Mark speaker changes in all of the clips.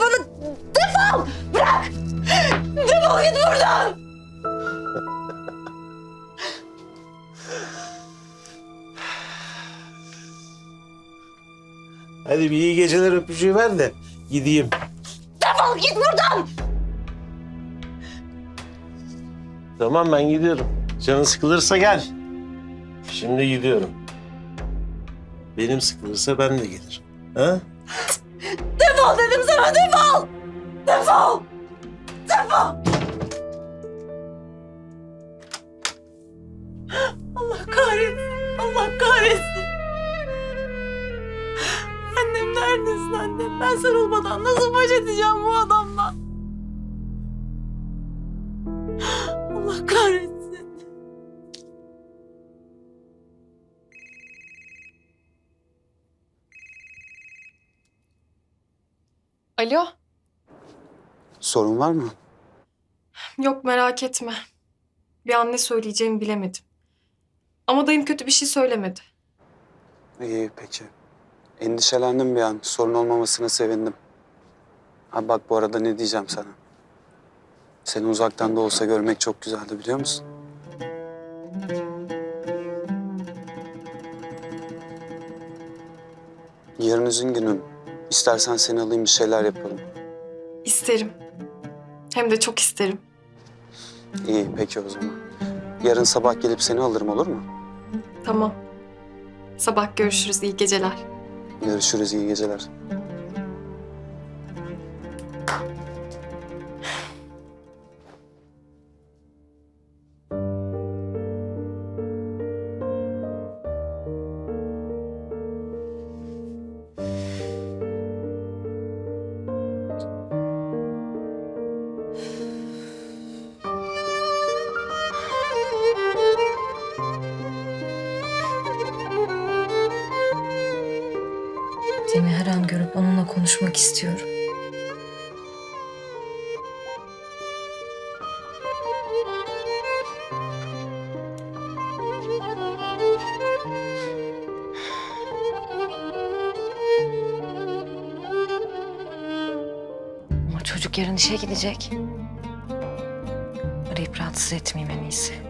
Speaker 1: bana. Defol! Bırak! Defol git buradan!
Speaker 2: Hadi bir iyi geceler öpücüğü ver de gideyim.
Speaker 1: Defol git buradan!
Speaker 2: Tamam ben gidiyorum. Canın sıkılırsa gel. Şimdi gidiyorum. Benim sıkılırsa ben de gelirim. Ha?
Speaker 1: Defol dedim sana defol! Defol! Defol! Allah kahretsin! Allah kahretsin! Annem neredesin annem? Ben sarılmadan nasıl baş edeceğim bu adamla? Allah kahretsin!
Speaker 3: Alo?
Speaker 4: Sorun var mı?
Speaker 3: Yok merak etme. Bir an ne söyleyeceğimi bilemedim. Ama dayım kötü bir şey söylemedi.
Speaker 4: İyi peki. Endişelendim bir an. Sorun olmamasına sevindim. Ha bak bu arada ne diyeceğim sana. Seni uzaktan da olsa görmek çok güzeldi biliyor musun? Yarın üzün günüm. İstersen seni alayım bir şeyler yapalım.
Speaker 3: İsterim. Hem de çok isterim.
Speaker 4: İyi peki o zaman. Yarın sabah gelip seni alırım olur mu?
Speaker 3: Tamam. Sabah görüşürüz. İyi geceler.
Speaker 4: Görüşürüz iyi geceler.
Speaker 5: Cem'i her an görüp onunla konuşmak istiyorum. Ama çocuk yarın işe gidecek. Arayıp rahatsız etmeyeyim en iyisi.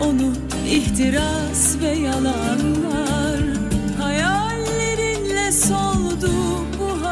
Speaker 6: onu ihtiras ve yalanlar hayallerinle soldu.